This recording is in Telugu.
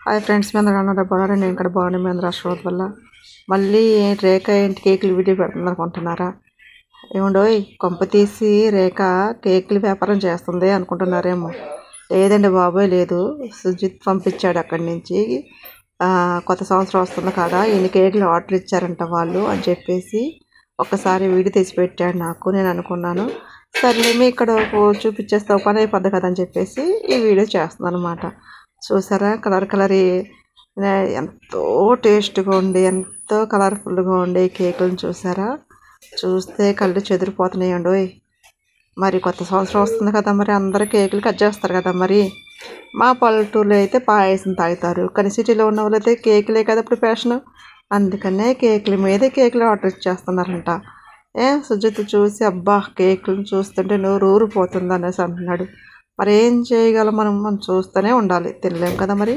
హాయ్ ఫ్రెండ్స్ మీద అందరూ బాగున్నారు? నేను ఇక్కడ బాగున్నాను. మీద అందరూ వల్ల. మళ్ళీ రేఖ ఏంటి కేకులు వీడియో పెడుతుంది అనుకుంటున్నారా? ఏముండో కొంప తీసి రేఖ కేకులు వ్యాపారం చేస్తుంది అనుకుంటున్నారేమో. లేదండి బాబోయ్ లేదు. సుజిత్ పంపించాడు అక్కడి నుంచి. కొత్త సంవత్సరం వస్తుంది కదా ఇన్ని కేకులు ఆర్డర్ ఇచ్చారంట వాళ్ళు అని చెప్పేసి ఒక్కసారి వీడియో తీసి పెట్టాడు నాకు. నేను అనుకున్నాను సరే మేము ఇక్కడ చూపించేస్తే ఒక పని అయిపోద్ది కదా అని చెప్పేసి ఈ వీడియో చేస్తున్నాను అనమాట చూసారా? కలర్ కలర్ ఎంతో టేస్ట్గా ఉండి ఎంతో కలర్ఫుల్గా ఉండే కేకులను చూసారా? చూస్తే కళ్ళు చెదిరిపోతున్నాయండి ఓయ్! మరి కొత్త సంవత్సరం వస్తుంది కదా మరి. అందరూ కేకులు కట్ చేస్తారు కదా మరి. మా పల్లెటూరులో అయితే పాయసం తాగుతారు. కానీ సిటీలో ఉన్న వాళ్ళు అయితే కేకులే కదా ఇప్పుడు ఫ్యాషన్. అందుకనే కేకుల మీదే కేకులు ఆర్డర్ ఇచ్చేస్తున్నారంట. ఏ సుజిత్ చూసి అబ్బా! కేకులను చూస్తుంటే నోరు ఊరిపోతుంది అనేసి అంటున్నాడు. మరి ఏం చేయగలం మనం? మనం చూస్తూనే ఉండాలి. తినలేం కదా మరి?